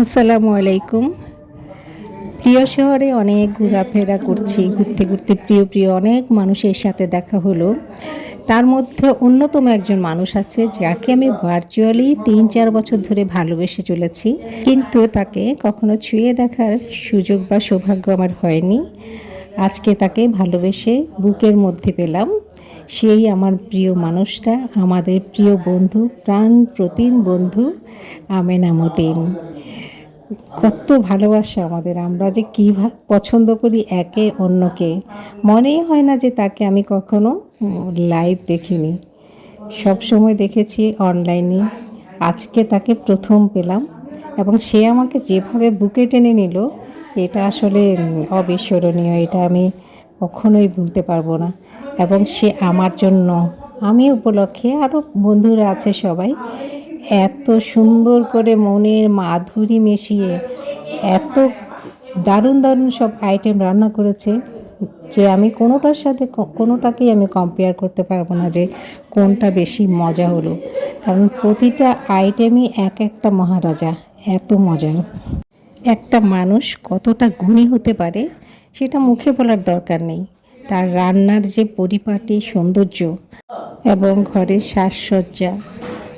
আসসালামু আলাইকুম। প্রিয় শহরে অনেক ঘোরাফেরা করছি, ঘুরতে ঘুরতে প্রিয় প্রিয় অনেক মানুষের সাথে দেখা হলো। তার মধ্যে অন্যতম একজন মানুষ আছে যাকে আমি ভার্চুয়ালি তিন চার বছর ধরে ভালোবেসে চলেছি। কিন্তু তাকে কখনো ছুঁয়ে দেখার সুযোগ বা সৌভাগ্য আমার হয়নি। আজকে তাকে ভালোবেসে বুকের মধ্যে পেলাম। সেই আমার প্রিয় মানুষটা, আমাদের প্রিয় বন্ধু, প্রাণ প্রতিম বন্ধু আমেনা মতিন কত ভালোবাসা আমাদের, আমরা যে কী পছন্দ করি একে অন্যকে। মনেই হয় না যে তাকে আমি কখনো লাইভ দেখিনি। সব সময় দেখেছি অনলাইনে আজকে তাকে প্রথম পেলাম এবং সে আমাকে যেভাবে বুকে টেনে নিল, এটা আসলে অবিস্মরণীয়। এটা আমি কখনোই ভুলতে পারব না। এবং সে আমার জন্য, আমি উপলক্ষে আরও বন্ধুরা আছে সবাই, এত সুন্দর করে মনের মাধুরী মিশিয়ে এত দারুণ দারুণ সব আইটেম রান্না করেছে যে আমি কোনোটার সাথে কোনোটাকেই আমি কম্পেয়ার করতে পারব না যে কোনটা বেশি মজা হলো। কারণ প্রতিটা আইটেমই এক একটা মহারাজা, এত মজার একটা মানুষ কতটা গুণী হতে পারে, সেটা মুখে বলার দরকার নেই। তার রান্নার যে পরিপাটি সৌন্দর্য এবং ঘরের সাজসজ্জা,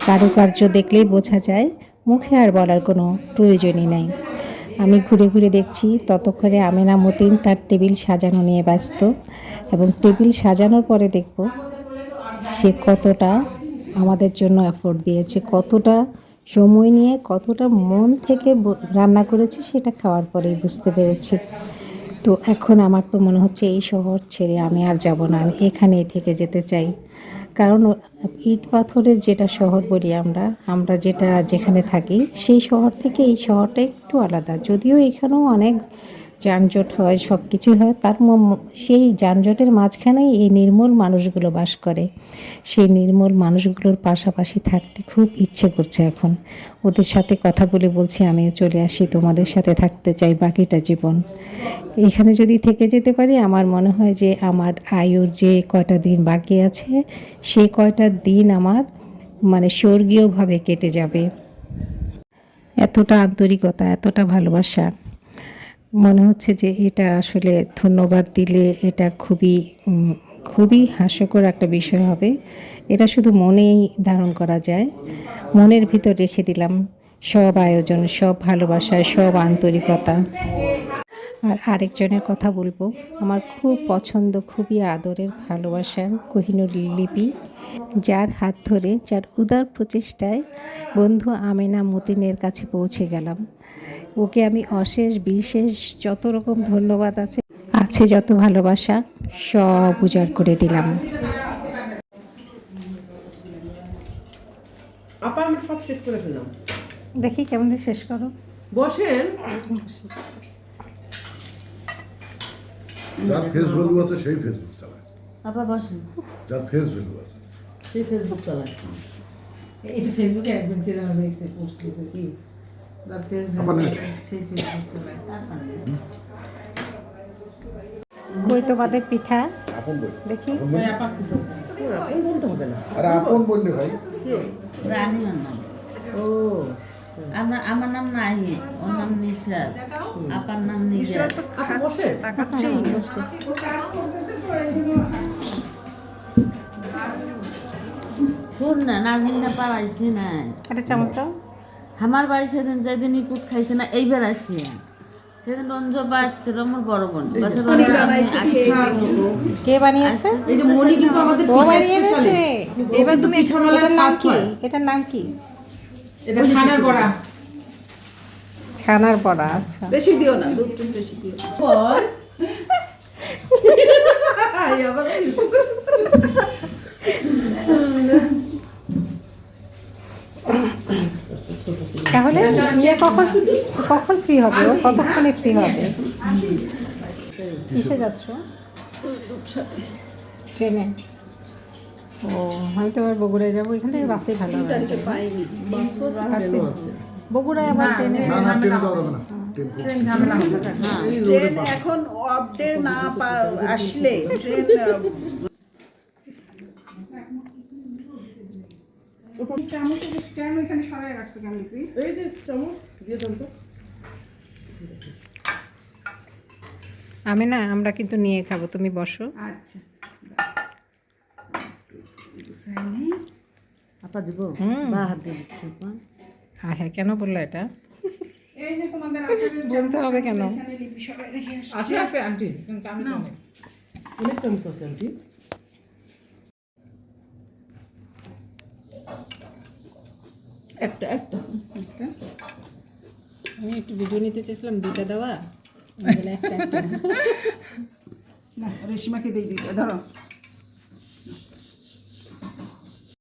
কারুকার্য দেখলেই বোঝা যায়, মুখে আর বলার কোনো প্রয়োজনই নাই। আমি ঘুরে ঘুরে দেখছি, ততক্ষণে আমেনা মতিন তার টেবিল সাজানো নিয়ে ব্যস্ত এবং টেবিল সাজানোর পরে দেখব সে কতটা আমাদের জন্য এফোর্ট দিয়েছে, কতটা সময় নিয়ে, কতটা মন থেকে রান্না করেছে, সেটা খাওয়ার পরেই বুঝতে পেরেছি। তো এখন আমার তো মনে হচ্ছে এই শহর ছেড়ে আমি আর যাব না, আমি এখানেই থেকে যেতে চাই। কারণ ইট পাথরের যেটা শহর বলি আমরা আমরা যেটা যেখানে থাকি, সেই শহর থেকে এই শহরটা একটু আলাদা। যদিও এখানেও অনেক যানজট হয় সব কিছুই হয়, তার সেই যানজটের মাঝখানেই এই নির্মল মানুষগুলো বাস করে। সেই নির্মল মানুষগুলোর পাশাপাশি থাকতে খুব ইচ্ছে করছে এখন। ওদের সাথে কথা বলে বলছি, আমিও চলে আসি, তোমাদের সাথে থাকতে চাই বাকিটা জীবন। এখানে যদি থেকে যেতে পারি, আমার মনে হয় যে আমার আয়ুর যে কয়টা দিন বাকি আছে, সেই কয়টা দিন আমার মানে স্বর্গীয়ভাবে কেটে যাবে। এতটা আন্তরিকতা, এতটা ভালোবাসা। মনে হচ্ছে যে এটা আসলে ধন্যবাদ দিলে এটা খুবই খুবই হাস্যকর একটা বিষয় হবে। এটা শুধু মনেই ধারণ করা যায়। মনের ভিতর রেখে দিলাম। সব আয়োজন, সব ভালোবাসা, সব আন্তরিকতা। আর আরেকজনের কথা বলব। আমার খুব পছন্দ খুবই আদরের ভালোবাসার কোহিনুর লিপি যার হাত ধরে যার উদার প্রচেষ্টায় বন্ধু আমেনা মতিনের কাছে পৌঁছে গেলাম। ওকে আমি অশেষ বিশেষ যত রকম ধন্যবাদ আছে আছে যত ভালোবাসা সব উজাড় করে দিলাম। আপা আমরা সব শেষ করে ফেললাম। দেখি কেমন শেষ করো। বসেন। যার ফেস ভ্যালু আছে সেই ফেসবুক চালায়। আপা বসেন। যার ফেস ভ্যালু আছে। সেই ফেসবুক চালায়। এটা ফেসবুকে একজন কে যেন লিখছে পোস্ট করেছে কি? ফেসবুক আবার না। সেই ফেসবুক চালায়। কই তোমাদের পিঠা। আপন বই। দেখি। ওই আপা কি তো এই বলতে হবে না। আরে আপন বললে ভাই। রানীর নাম ও আমরা আমার নাম নাহি ওর নাম নিশাদ আপার নাম নিশাদ আপা বসে শুন না নাজমিন না পারাইছি না। একটা চামচ দাও। আমার বাড়ি সেদিন যেদিন ইকুত খাইছে না এইবার আসি সেদিন রঞ্জবা আসছিল আমার বড় বোন। রঞ্জু। কে বানিয়েছে? এই যে মনি কিন্তু আমাদের ও বানিয়ে এনেছে। এবার তুমি এটার নাম কি? এটার নাম কি? এটা ছানার বড়া। ছানার বড়া আচ্ছা। বেশি দিও না দুধ বেশি দিও। পর তাহলে ইয়ে কখন কখন ফ্রি হবে ও? কতক্ষণে ফ্রি হবে? কিসে যাচ্ছ? ট্রেনে। ও আমি তো আবার বগুড়ায় যাব এখান থেকে বাসেই ভালো হবে। বাসে। বগুড়ায় আবার ট্রেনে না না ট্রেনে যাওয়া যাবে না। ট্রেন এখন অফ ডে আসলে ট্রেন আমি না আমরা কিন্তু নিয়ে খাব তুমি বসো। আচ্ছা আপা দিব? বা হাত দিয়ে হ্যাঁ হ্যাঁ কেন বলল এটা? এই যে তোমাদের আচারের বলতে হবে কেন? এখানে লিপি সরাই রেখে আসছে। আছে আছে আন্টি অনেক অনেক চামচ আছে আন্টি। একটা একটা একটা। আমি একটু ভিডিও নিতে চেয়েছিলাম দুটা দেওয়া। একটা একটা না রেশমাকে দিয়ে দিতে ধরো